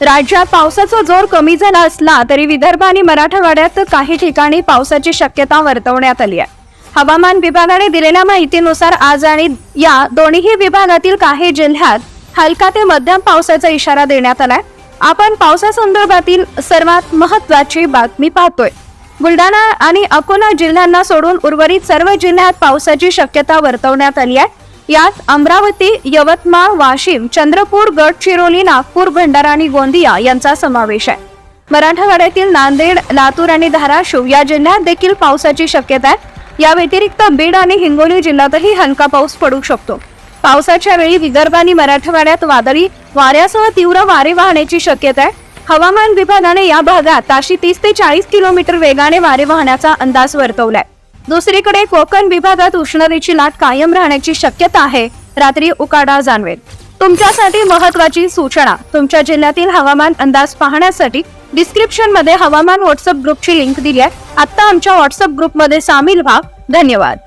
राज्यात पावसाचा जोर कमी झाला असला तरी विदर्भ आणि मराठवाड्यात काही ठिकाणी पावसाची शक्यता वर्तवण्यात आली आहे. हवामान विभागाने दिलेल्या माहितीनुसार आज आणि या दोन्ही विभागातील काही जिल्ह्यात हलका ते मध्यम पावसाचा इशारा देण्यात आलाय. आपण पावसासंदर्भातील सर्वात महत्वाची बातमी पाहतोय. बुलढाणा आणि अकोला जिल्ह्यांना सोडून उर्वरित सर्व जिल्ह्यात पावसाची शक्यता वर्तवण्यात आली आहे. यात अमरावती यवतमाळ वाशिम चंद्रपूर गडचिरोली नागपूर भंडारा आणि गोंदिया यांचा समावेश आहे. मराठवाड्यातील नांदेड लातूर आणि धाराशिव या जिल्ह्यात देखील पावसाची शक्यता आहे. या व्यतिरिक्त बीड आणि हिंगोली जिल्ह्यातही हलका पाऊस पडू शकतो. पावसाच्या वेळी विदर्भ आणि मराठवाड्यात वादळी वाऱ्यासह तीव्र वारे वाहण्याची शक्यता आहे. हवामान विभागाने या भागात ताशी तीस ते चाळीस किलोमीटर वेगाने वारे वाहण्याचा अंदाज वर्तवलाय. दुसरीकडे कोकण विभागात उष्णतेची लाट कायम राहण्याची शक्यता आहे. रात्री उकाडा जाणवेल. तुमच्यासाठी महत्वाची सूचना तुमच्या जिल्ह्यातील हवामान अंदाज पाहण्यासाठी डिस्क्रिप्शनमध्ये हवामान व्हॉट्सअप ग्रुपची लिंक दिली आहे. आता आमच्या व्हॉट्सअप ग्रुपमध्ये सामील व्हा. धन्यवाद.